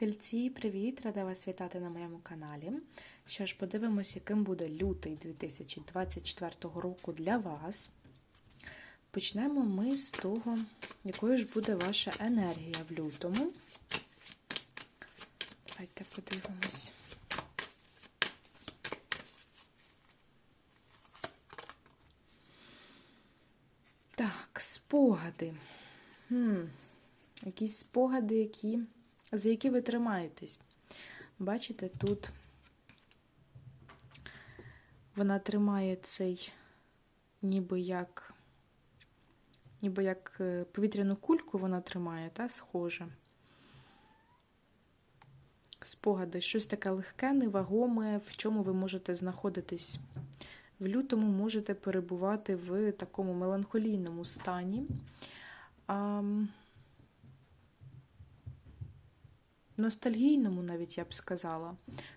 Тельці, привіт! Рада вас вітати на моєму каналі. Що ж, подивимось, яким буде лютий 2024 року для вас. Почнемо ми з того, якою ж буде ваша енергія в лютому. Давайте подивимось. Так, спогади. Хм. Якісь спогади, які, за які ви тримаєтесь. Бачите, тут вона тримає цей, ніби як, ніби як е, повітряну кульку вона тримає, та, схоже. Спогади, щось таке легке, невагоме, в чому ви можете знаходитись. В лютому можете перебувати в такому меланхолійному стані. А, ностальгійному, навіть я б сказала.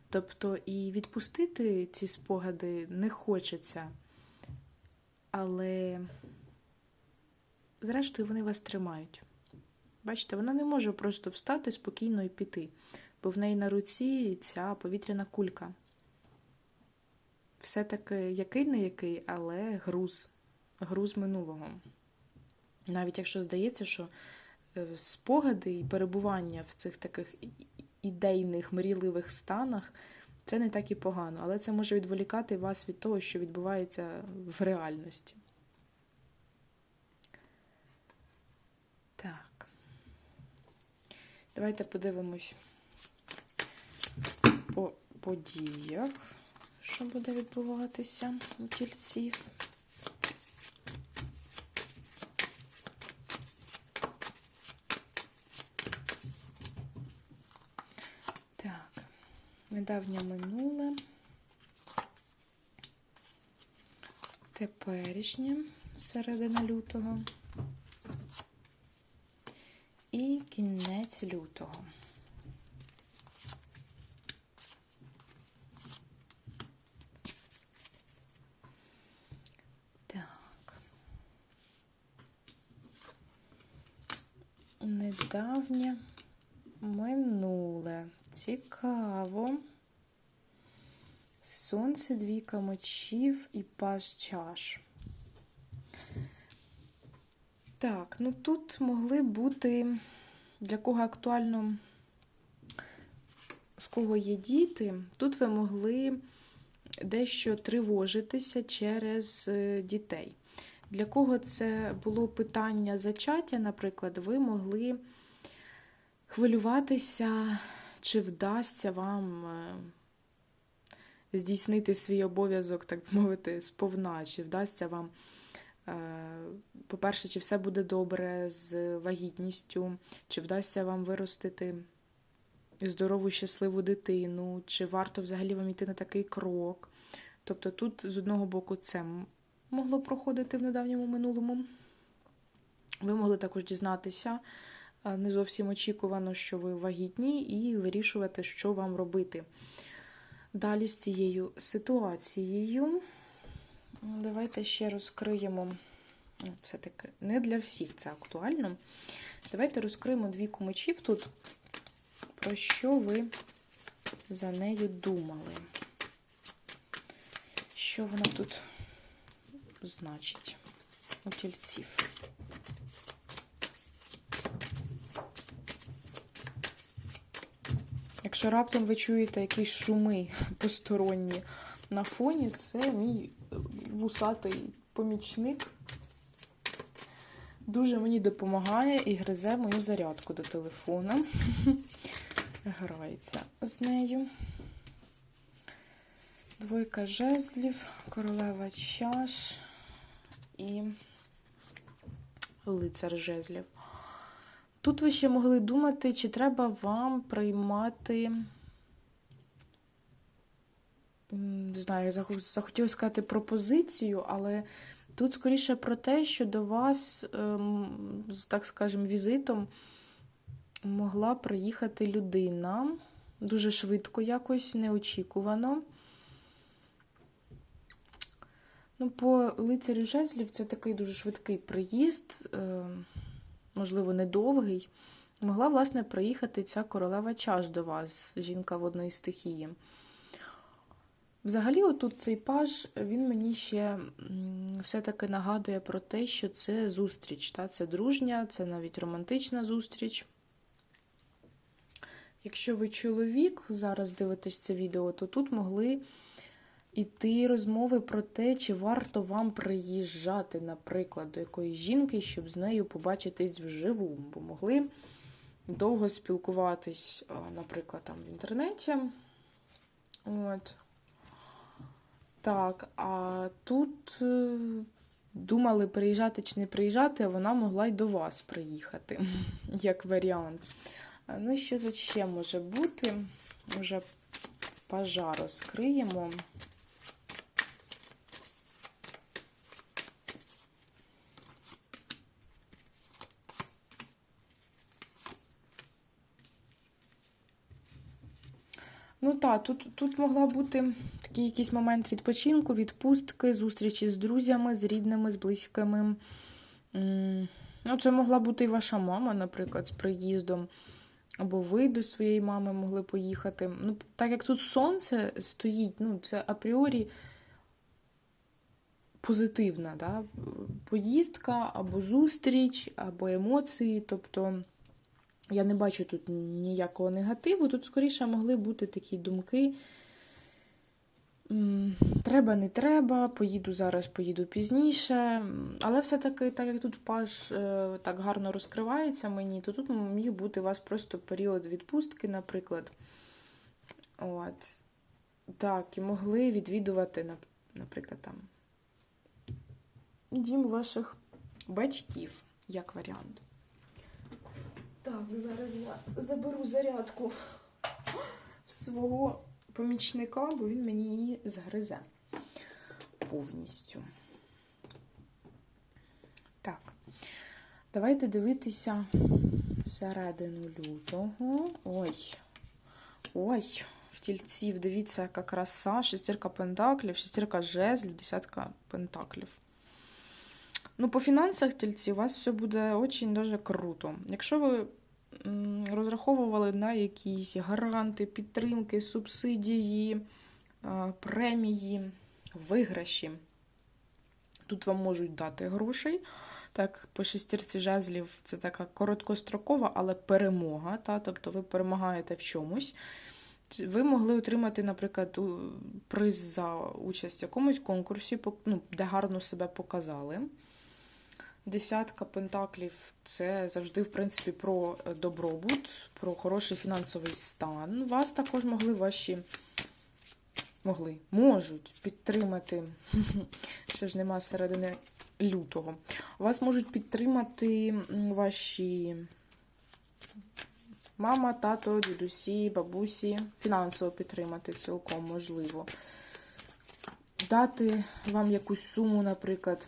Тобто і відпустити ці спогади не хочеться, але, зрештою, вони вас тримають. Бачите, вона не може просто встати спокійно і піти, бо в неї на руці ця повітряна кулька. Все-таки який не який, але груз, груз минулого. Навіть якщо здається, що спогади і перебування в цих таких ідейних, мрійливих станах, це не так і погано, але це може відволікати вас від того, що відбувається в реальності. Так. Давайте подивимось по подіях, що буде відбуватися у тільців. Недавнє минуле, теперішнє середина лютого і кінець лютого. Недавнє минуле. Цікаво. Сонце, двійка мечів і паж чаш. Так, ну тут могли бути, для кого актуально, в кого є діти, тут ви могли дещо тривожитися через е, дітей. Для кого це було питання зачаття, наприклад, ви могли хвилюватися, чи вдасться вам е, здійснити свій обов'язок, так мовити, сповна, чи вдасться вам, е, по-перше, чи все буде добре з вагітністю, чи вдасться вам виростити здорову, щасливу дитину, чи варто взагалі вам йти на такий крок. Тобто тут, з одного боку, це могло проходити в недавньому минулому. Ви могли також дізнатися не зовсім очікувано, що ви вагітні, і вирішувати, що вам робити. Далі з цією ситуацією. Давайте ще розкриємо, все-таки не для всіх це актуально. Давайте розкриємо двійку мечів тут, про що ви за нею думали. Що вона тут значить у тільців? Якщо раптом ви чуєте якісь шуми посторонні на фоні, це мій вусатий помічник. Дуже мені допомагає і гризе мою зарядку до телефона. Грається з нею. Двойка жезлів, королева чаш і лицар жезлів. Тут ви ще могли думати, чи треба вам приймати, не знаю, захотіла сказати пропозицію, але тут скоріше про те, що до вас, ем, з, так скажемо, візитом могла приїхати людина дуже швидко, якось неочікувано. Ну, По лицарю жезлів це такий дуже швидкий приїзд. Можливо, недовгий, могла, власне, приїхати ця королева чаш до вас, жінка водної стихії. Взагалі, отут цей паж, він мені ще все-таки нагадує про те, що це зустріч. Та? Це дружня, це навіть романтична зустріч. Якщо ви чоловік, зараз дивитесь це відео, то тут могли іти розмови про те, чи варто вам приїжджати, наприклад, до якоїсь жінки, щоб з нею побачитись вживу, бо могли довго спілкуватись, наприклад, там в інтернеті. От. Так, а тут е, думали, приїжджати чи не приїжджати, а вона могла й до вас приїхати, як варіант. Ну, що тут ще може бути? Вже пажар розкриємо. Ну так, тут, тут могла бути такий якийсь момент відпочинку, відпустки, зустрічі з друзями, з рідними, з близькими. Ну, це могла бути і ваша мама, наприклад, з приїздом. Або ви до своєї мами могли поїхати. Ну, так як тут сонце стоїть, ну, це апріорі позитивна, да? поїздка, або зустріч, або емоції. Тобто я не бачу тут ніякого негативу. Тут скоріше могли бути такі думки. Треба, не треба, поїду зараз, поїду пізніше. Але все-таки, так як тут паж е, так гарно розкривається мені, то тут міг бути у вас просто період відпустки, наприклад. От. Так, і могли відвідувати, наприклад, там дім ваших батьків, як варіант. Так, зараз я заберу зарядку в свого помічника, бо він мені її згризе повністю. Так, давайте дивитися середину лютого. Ой. Ой, в тільців, дивіться, яка краса, шестірка пентаклів, шестірка жезлів, десятка пентаклів. Ну, по фінансах тільці у вас все буде дуже дуже круто. Якщо ви розраховували на якісь гаранти, підтримки, субсидії, премії, виграші, тут вам можуть дати грошей. Так, по шестірці жезлів це така короткострокова, але перемога. Та? Тобто ви перемагаєте в чомусь. Ви могли отримати, наприклад, приз за участь в якомусь конкурсі, ну, де гарно себе показали. Десятка пентаклів це завжди, в принципі, про е, добробут, про хороший фінансовий стан. Вас також могли ваші могли, можуть підтримати. Ще ж нема середини лютого. Вас можуть підтримати ваші мама, тато, дідусі, бабусі. Фінансово підтримати цілком можливо. Дати вам якусь суму, наприклад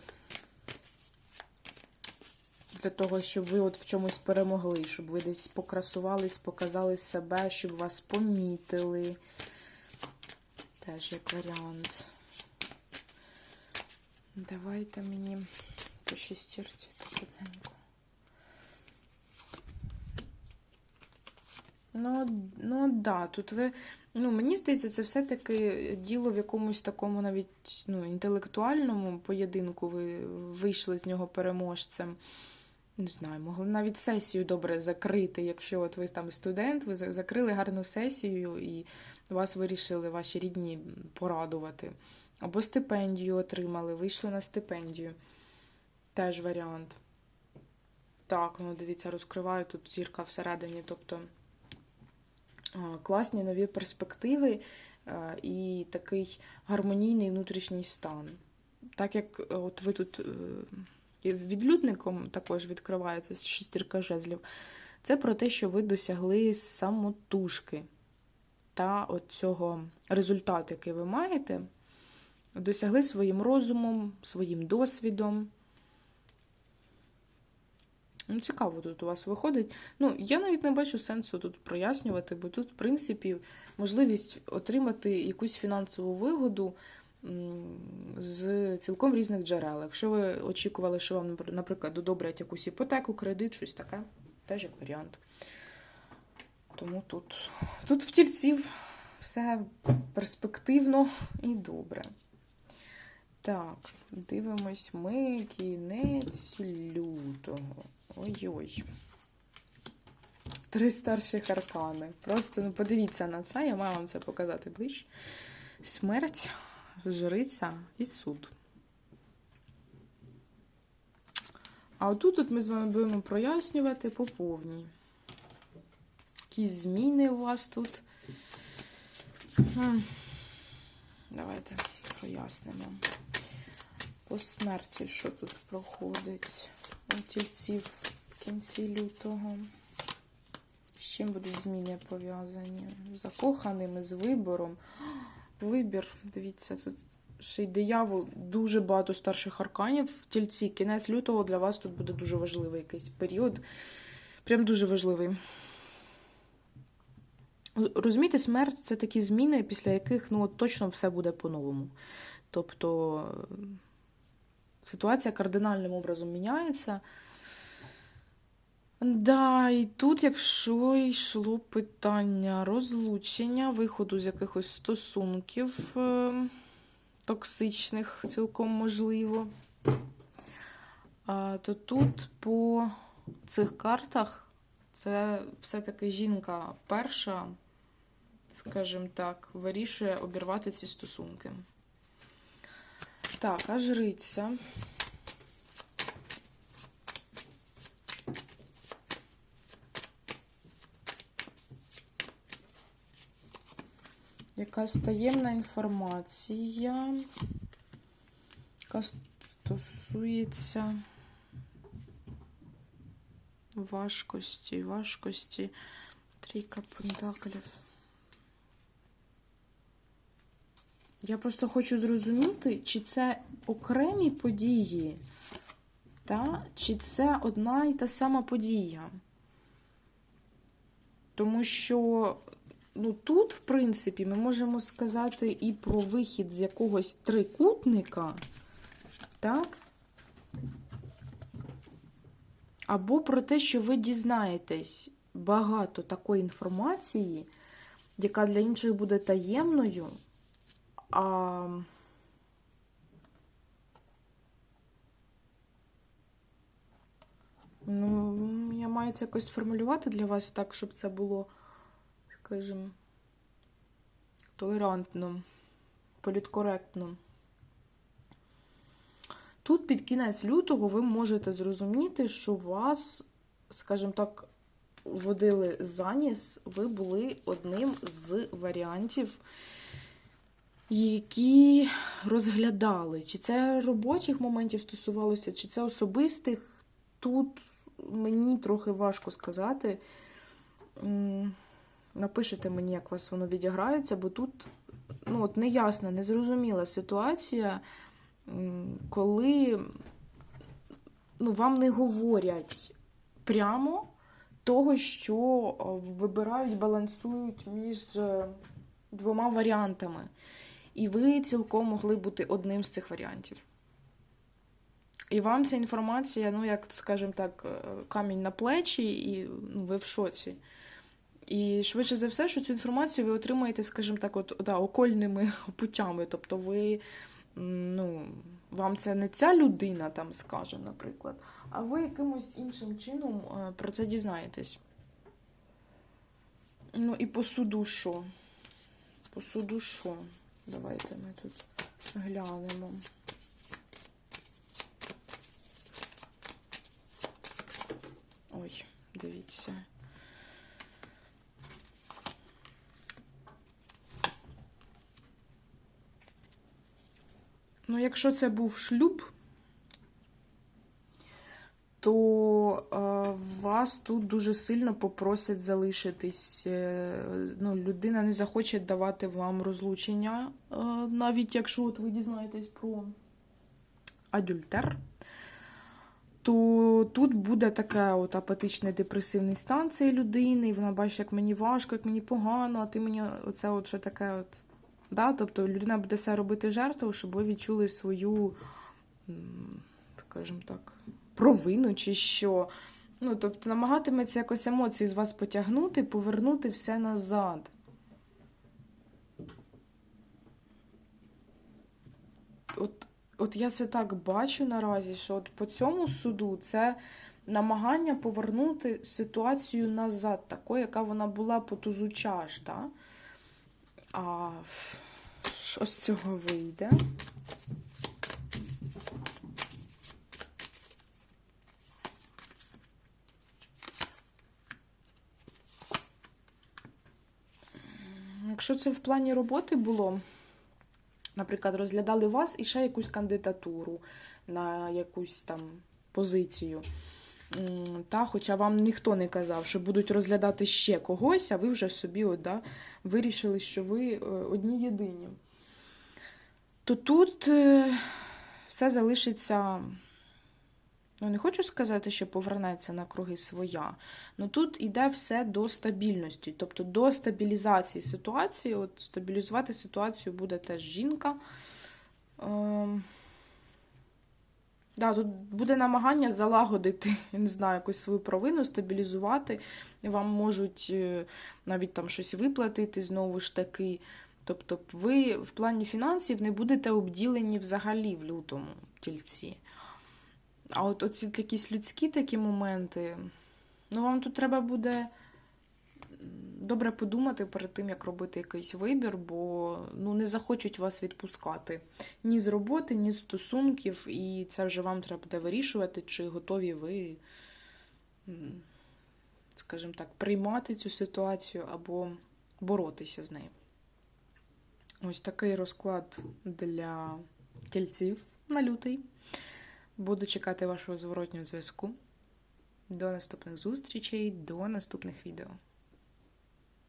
для того, щоб ви от в чомусь перемогли, щоб ви десь покрасувались, показали себе, щоб вас помітили. Теж як варіант. Давайте мені по шестірці такенько. Ну, ну да, тут ви. Ну, мені здається, це все-таки діло в якомусь такому навіть ну, інтелектуальному поєдинку. Ви вийшли з нього переможцем. Не знаю, могли навіть сесію добре закрити, якщо от ви там студент, ви закрили гарну сесію і вас вирішили ваші рідні порадувати. Або стипендію отримали, вийшли на стипендію. Теж варіант. Так, ну дивіться, розкриваю тут зірка всередині, тобто класні нові перспективи і такий гармонійний внутрішній стан. Так як е, от ви тут. І відлюдником також відкривається шестірка жезлів. Це про те, що ви досягли самотужки та от цього результату, який ви маєте, досягли своїм розумом, своїм досвідом. Ну, цікаво тут у вас виходить. Ну, я навіть не бачу сенсу тут прояснювати, бо тут, в принципі, можливість отримати якусь фінансову вигоду з цілком різних джерел. Якщо ви очікували, що вам, наприклад, одобрять якусь іпотеку, кредит, щось таке, Теж як варіант. Тому тут, тут в тільців все перспективно і добре. Так, дивимось ми кінець лютого. Ой-ой. Три старших аркани. Просто ну, подивіться на це, я маю вам це показати ближче. Смерть, жриця і суд. А отут от ми з вами будемо прояснювати по повній. Якісь зміни у вас тут. Давайте прояснимо. По смерті, що тут проходить у тільців в кінці лютого. З чим будуть зміни пов'язані? З закоханими, з вибором. Вибір, дивіться, тут ще й диявол, дуже багато старших арканів в тільці. Кінець лютого для вас тут буде дуже важливий якийсь період. Прям дуже важливий. Розумієте, смерть це такі зміни, після яких ну, точно все буде по-новому. Тобто ситуація кардинальним образом міняється. Да, і тут, якщо йшло питання розлучення, виходу з якихось стосунків е, токсичних, цілком можливо, а, то тут по цих картах це все-таки жінка перша, скажімо так, вирішує обірвати ці стосунки. Так, а жриця. Якась таємна інформація, яка стосується важкості, важкості трійка пентаклів. Я просто хочу зрозуміти, чи це окремі події, та? чи це одна і та сама подія. Тому що ну, тут, в принципі, ми можемо сказати і про вихід з якогось трикутника, так? Або про те, що ви дізнаєтесь багато такої інформації, яка для інших буде таємною. А... Ну, я маю це якось сформулювати для вас так, щоб це було, скажімо, толерантно, політкоректно. Тут під кінець лютого ви можете зрозуміти, що вас, скажімо так, водили заніс, ви були одним з варіантів, які розглядали. Чи це робочих моментів стосувалося, чи це особистих. Тут мені трохи важко сказати. Напишите мені, як вас воно відіграється, бо тут ну, от неясна, незрозуміла ситуація, коли ну, вам не говорять прямо того, що вибирають, балансують між двома варіантами. І ви цілком могли бути одним з цих варіантів. І вам ця інформація, ну, як, скажімо так, камінь на плечі, і ну, ви в шоці. І швидше за все, що цю інформацію ви отримаєте, скажімо так, от, да, окольними путями. Тобто, ви, ну, вам це не ця людина там скаже, наприклад, а ви якимось іншим чином про це дізнаєтесь. Ну, і по суду що? По суду що? Давайте ми тут глянемо. Ой, дивіться. Ну, якщо це був шлюб, то е, вас тут дуже сильно попросять залишитись. Е, ну, Людина не захоче давати вам розлучення, е, навіть якщо от ви дізнаєтесь про адюльтер, то тут буде таке от апатичний депресивний стан цієї людини, і вона бачить, як мені важко, як мені погано, а ти мені оце от що таке от. Да? Тобто людина буде все робити жертву, щоб ви відчули свою, скажімо так, провину, чи що. Ну, тобто намагатиметься якось емоції з вас потягнути, повернути все назад. От, от я це так бачу наразі, що от по цьому суду це намагання повернути ситуацію назад, такою, яка вона була по тузу чаш, да? А що з цього вийде? Якщо це в плані роботи було, наприклад, розглядали вас і ще якусь кандидатуру на якусь там позицію. Та, хоча вам ніхто не казав, що будуть розглядати ще когось, а ви вже собі от, да, вирішили, що ви е, одні єдині. То тут е, все залишиться. Ну, не хочу сказати, що повернеться на круги своя. Ну тут іде все до стабільності, тобто до стабілізації ситуації. От стабілізувати ситуацію буде теж жінка. Ем... Да, тут буде намагання залагодити, я не знаю, якусь свою провину, стабілізувати. Вам можуть е, навіть там щось виплатити знову ж таки. Тобто, ви в плані фінансів не будете обділені взагалі в лютому тільці. А от оці якісь людські такі моменти, ну вам тут треба буде добре подумати перед тим, як робити якийсь вибір, бо ну, не захочуть вас відпускати ні з роботи, ні з стосунків, і це вже вам треба буде вирішувати, чи готові ви, скажімо так, приймати цю ситуацію або боротися з нею. Ось такий розклад для тільців на лютий. Буду чекати вашого зворотнього зв'язку. До наступних зустрічей, до наступних відео.